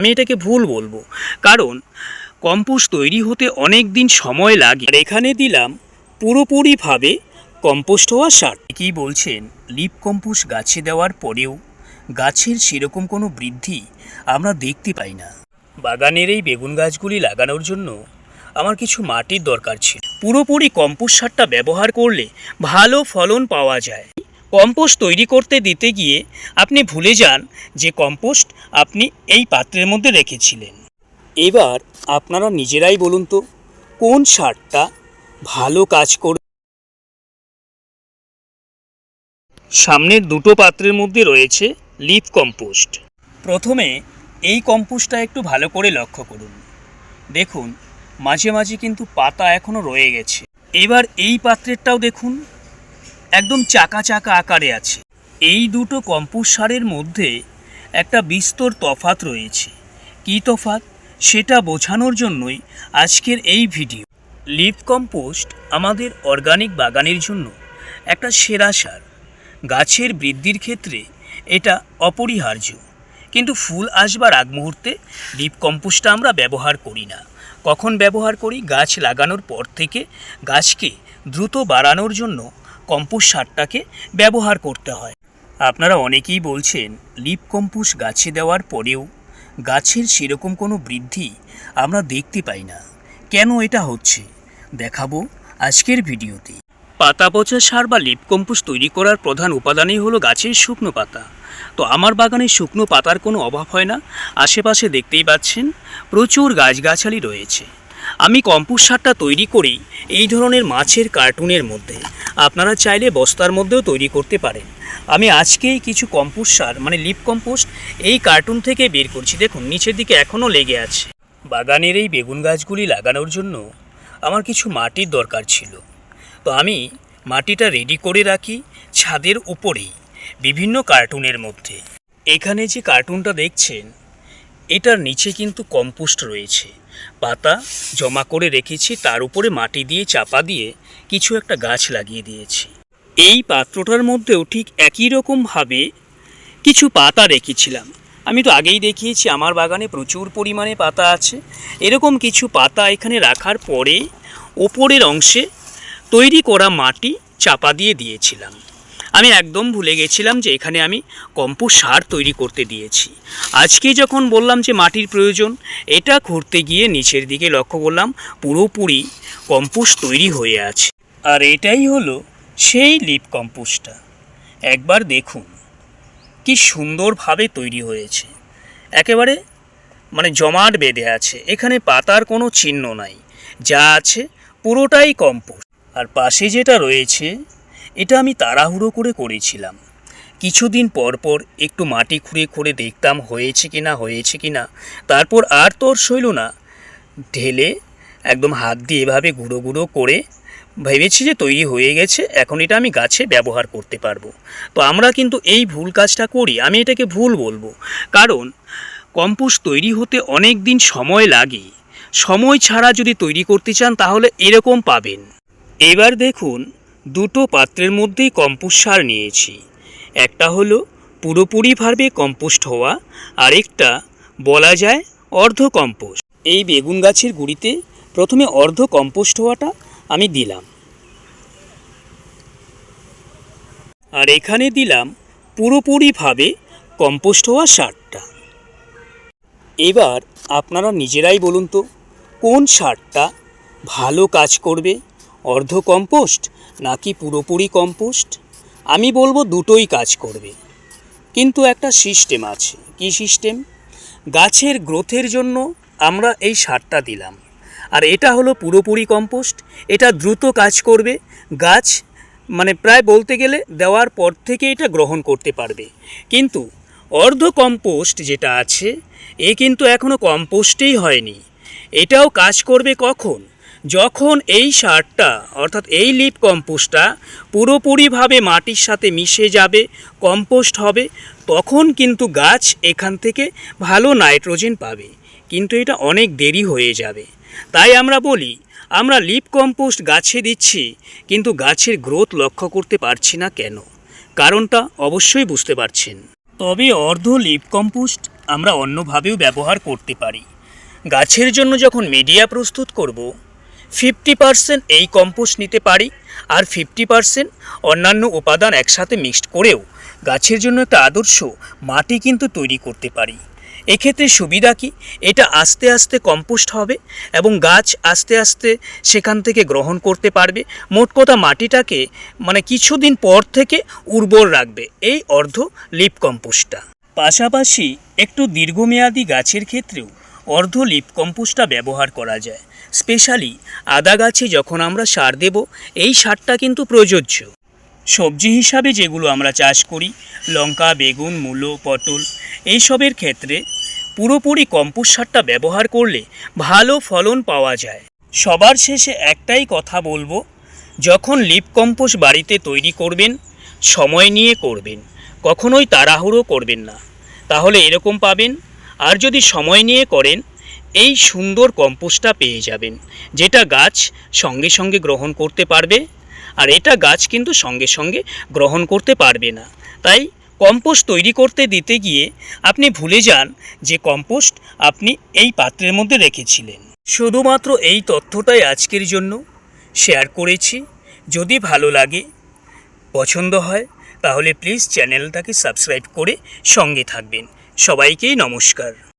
আমি এটাকে ভুল বলব। কারণ, কম্পোস্ট তৈরি হতে অনেক দিন সময় লাগে। আর এখানে দিলাম পুরোপুরিভাবে কম্পোস্ট হওয়া সার। কি বলছেন? লিপ কম্পোস্ট গাছে দেওয়ার পরেও গাছের সেরকম কোনো বৃদ্ধি আমরা দেখতে পাই না। বাগানের এই বেগুন গাছগুলি লাগানোর জন্য আমার কিছু মাটির দরকার ছিল। পুরোপুরি কম্পোস্ট সারটা ব্যবহার করলে ভালো ফলন পাওয়া যায়। কম্পোস্ট তৈরি করতে দিতে গিয়ে আপনি ভুলে যান যে কম্পোস্ট আপনি এই পাত্রের মধ্যে রেখেছিলেন। এবার আপনারা নিজেরাই বলুন তো, কোন সারটা ভালো কাজ করবে সামনের দুটো পাত্রের মধ্যে রয়েছে লিফ কম্পোস্ট। প্রথমে এই কম্পোস্টটা একটু ভালো করে লক্ষ্য করুন। দেখুন, মাঝে মাঝে কিন্তু পাতা এখনও রয়ে গেছে। এবার এই পাত্রেরটাও দেখুন। একদম চাকা চাকা আকারে আছে। এই দুটো কম্পোস্ট সারের মধ্যে একটা বিস্তর তফাত রয়েছে। কী তফাত সেটা বোঝানোর জন্যই আজকের এই ভিডিও। লিভ কম্পোস্ট আমাদের অর্গানিক বাগানের জন্য একটা সেরা সার। গাছের বৃদ্ধির ক্ষেত্রে এটা অপরিহার্য। কিন্তু ফুল আসবার আগ মুহূর্তে লিপ কম্পোস্টটা আমরা ব্যবহার করি না। কখন ব্যবহার করি? গাছ লাগানোর পর থেকে গাছকে দ্রুত বাড়ানোর জন্য কম্পোস্ট সারটাকে ব্যবহার করতে হয়। আপনারা অনেকেই বলছেন, লিপ কম্পোস্ট গাছে দেওয়ার পরেও গাছের সেরকম কোনো বৃদ্ধি আমরা দেখতে পাই না। কেন এটা হচ্ছে? দেখাবো আজকের ভিডিওতে। পাতা পচা সার বা লিপ কম্পোস্ট তৈরি করার প্রধান উপাদানই হলো গাছের শুকনো পাতা। তো আমার বাগানে শুকনো পাতার কোনো অভাব হয় না। আশেপাশে দেখতেই পাচ্ছেন, প্রচুর গাছগাছালি রয়েছে। আমি কম্পোস্ট সারটা তৈরি করি এই ধরনের মাছের কার্টুনের মধ্যে। আপনারা চাইলে বস্তার মধ্যেও তৈরি করতে পারেন। আমি আজকেই কিছু কম্পোস্ট সার মানে লিপ কম্পোস্ট, এই কার্টুন থেকে বের করছি। দেখুন, নিচের দিকে এখনও লেগে আছে। বাগানের এই বেগুন গাছগুলি লাগানোর জন্য আমার কিছু মাটির দরকার ছিল। তো আমি মাটিটা রেডি করে রাখি ছাদের উপরেই, বিভিন্ন কার্টুনের মধ্যে। এখানে যে কার্টুনটা দেখছেন এটার নিচে কিন্তু কম্পোস্ট রয়েছে। পাতা জমা করে রেখেছি, তার উপরে মাটি দিয়ে চাপা দিয়ে কিছু একটা গাছ লাগিয়ে দিয়েছি। এই পাত্রটার মধ্যেও ঠিক একই রকমভাবে কিছু পাতা রেখেছিলাম। আমি তো আগেই দেখিয়েছি, আমার বাগানে প্রচুর পরিমাণে পাতা আছে। এরকম কিছু পাতা এখানে রাখার পরে ওপরের অংশে তৈরি করা মাটি চাপা দিয়ে দিয়েছিলাম। আমি একদম ভুলে গেছিলাম যে এখানে আমি কম্পোস্ট সার তৈরি করতে দিয়েছি। আজকে যখন বললাম যে মাটির প্রয়োজন, এটা করতে গিয়ে নিচের দিকে লক্ষ্য করলাম পুরোপুরি কম্পোস্ট তৈরি হয়ে আছে। আর এটাই হলো সেই লিপ কম্পোস্টটা। একবার দেখুন, কি সুন্দরভাবে তৈরি হয়েছে। একেবারে মানে জমাট বেঁধে আছে, এখানে পাতার কোনো চিহ্ন নাই, যা আছে পুরোটাই কম্পোস্ট। আর পাশে যেটা রয়েছে এটা আমি তাড়াহুড়ো করে করেছিলাম। কিছুদিন পর পর একটু মাটি খুঁড়ে খুঁড়ে দেখতাম হয়েছে কি না হয়েছে কি না তারপর আর তোর সইল না। ঢেলে একদম হাত দিয়ে এভাবে গুঁড়ো গুঁড়ো করে ভেবেছি যে তৈরি হয়ে গেছে, এখন এটা আমি গাছে ব্যবহার করতে পারব। তো আমরা কিন্তু এই ভুল কাজটা করি, আমি এটাকে ভুল বলব। কারণ কম্পোস্ট তৈরি হতে অনেক দিন সময় লাগে। সময় ছাড়া যদি তৈরি করতে চান তাহলে এরকম পাবেন। এবার দেখুন দুটো পাত্রের মধ্যেই কম্পোস্ট সার নিয়েছি। একটা হলো পুরোপুরিভাবে কম্পোস্ট হওয়া, আরেকটা বলা যায় অর্ধ কম্পোস্ট। এই বেগুন গাছের গুঁড়িতে প্রথমে অর্ধ কম্পোস্ট হওয়াটা আমি দিলাম। আর এখানে দিলাম পুরোপুরিভাবে কম্পোস্ট হওয়া সারটা। এবার আপনারা নিজেরাই বলুন তো, কোন সারটা ভালো কাজ করবে? অর্ধ কম্পোস্ট নাকি পুরোপুরি কম্পোস্ট? আমি বলব দুটোই কাজ করবে। কিন্তু একটা সিস্টেম আছে। কি সিস্টেম? গাছের গ্রোথের জন্য আমরা এই সারটা দিলাম। আর এটা হলো পুরোপুরি কম্পোস্ট। এটা দ্রুত কাজ করবে। গাছ মানে প্রায় বলতে গেলে দেওয়ার পর থেকে এটা গ্রহণ করতে পারবে। কিন্তু অর্ধ কম্পোস্ট যেটা আছে, এ কিন্তু এখনও কম্পোস্টেই হয়নি। এটাও কাজ করবে কখন? যখন এই সারটা, অর্থাৎ এই লিপ কম্পোস্টটা পুরোপুরিভাবে মাটির সাথে মিশে যাবে, কম্পোস্ট হবে, তখন কিন্তু গাছ এখান থেকে ভালো নাইট্রোজেন পাবে। কিন্তু এটা অনেক দেরি হয়ে যাবে। তাই আমরা বলি, আমরা লিপ কম্পোস্ট গাছে দিচ্ছি, কিন্তু গাছের গ্রোথ লক্ষ্য করতে পারছি না কেন? কারণটা অবশ্যই বুঝতে পারছেন। তবে অর্ধ লিপ কম্পোস্ট আমরা অন্যভাবেও ব্যবহার করতে পারি। গাছের জন্য যখন মিডিয়া প্রস্তুত করব ফিফটি পার্সেন্ট এই কম্পোস্ট নিতে পারি আর ফিফটি পার্সেন্ট অন্যান্য উপাদান একসাথে মিক্সড করেও গাছের জন্য একটা আদর্শ মাটি কিন্তু তৈরি করতে পারি। এক্ষেত্রে সুবিধা কি? এটা আস্তে আস্তে কম্পোস্ট হবে এবং গাছ আস্তে আস্তে সেখান থেকে গ্রহণ করতে পারবে। মোট কথা মাটিটাকে মানে কিছুদিন পর থেকে উর্বর রাখবে। এই অর্ধ লিপ কম্পোস্টটা। পাশাপাশি একটু দীর্ঘমেয়াদী গাছের ক্ষেত্রেও অর্ধ লিপ কম্পোস্টটা ব্যবহার করা যায়। স্পেশালি আদা গাছে যখন আমরা সার দেব, এই সারটা কিন্তু প্রযোজ্য। সবজি হিসাবে যেগুলো আমরা চাষ করি, লঙ্কা, বেগুন, মূলো, পটল, এইসবের ক্ষেত্রে পুরোপুরি কম্পোস্ট সারটা ব্যবহার করলে ভালো ফলন পাওয়া যায়। সবার শেষে একটাই কথা বলব, যখন লিপ কম্পোস্ট বাড়িতে তৈরি করবেন, সময় নিয়ে করবেন, কখনোই তাড়াহুড়ো করবেন না। তাহলে এরকম পাবেন, আর যদি সময় নিয়ে করেন এই সুন্দর কম্পোস্টটা পেয়ে যাবেন। যেটা গাছ সঙ্গে সঙ্গে গ্রহণ করতে পারবে আর এটা গাছ কিন্তু সঙ্গে সঙ্গে গ্রহণ করতে পারবে না। তাই কম্পোস্ট তৈরি করতে দিতে গিয়ে আপনি ভুলে যান যে কম্পোস্ট আপনি এই পাত্রের মধ্যে রেখেছিলেন। শুধুমাত্র এই তথ্যটাই আজকের জন্য। শেয়ার করেছি। যদি ভালো লাগে, পছন্দ হয়, তাহলে প্লিজ চ্যানেলটাকে সাবস্ক্রাইব করে সঙ্গে থাকবেন। সবাইকেই নমস্কার।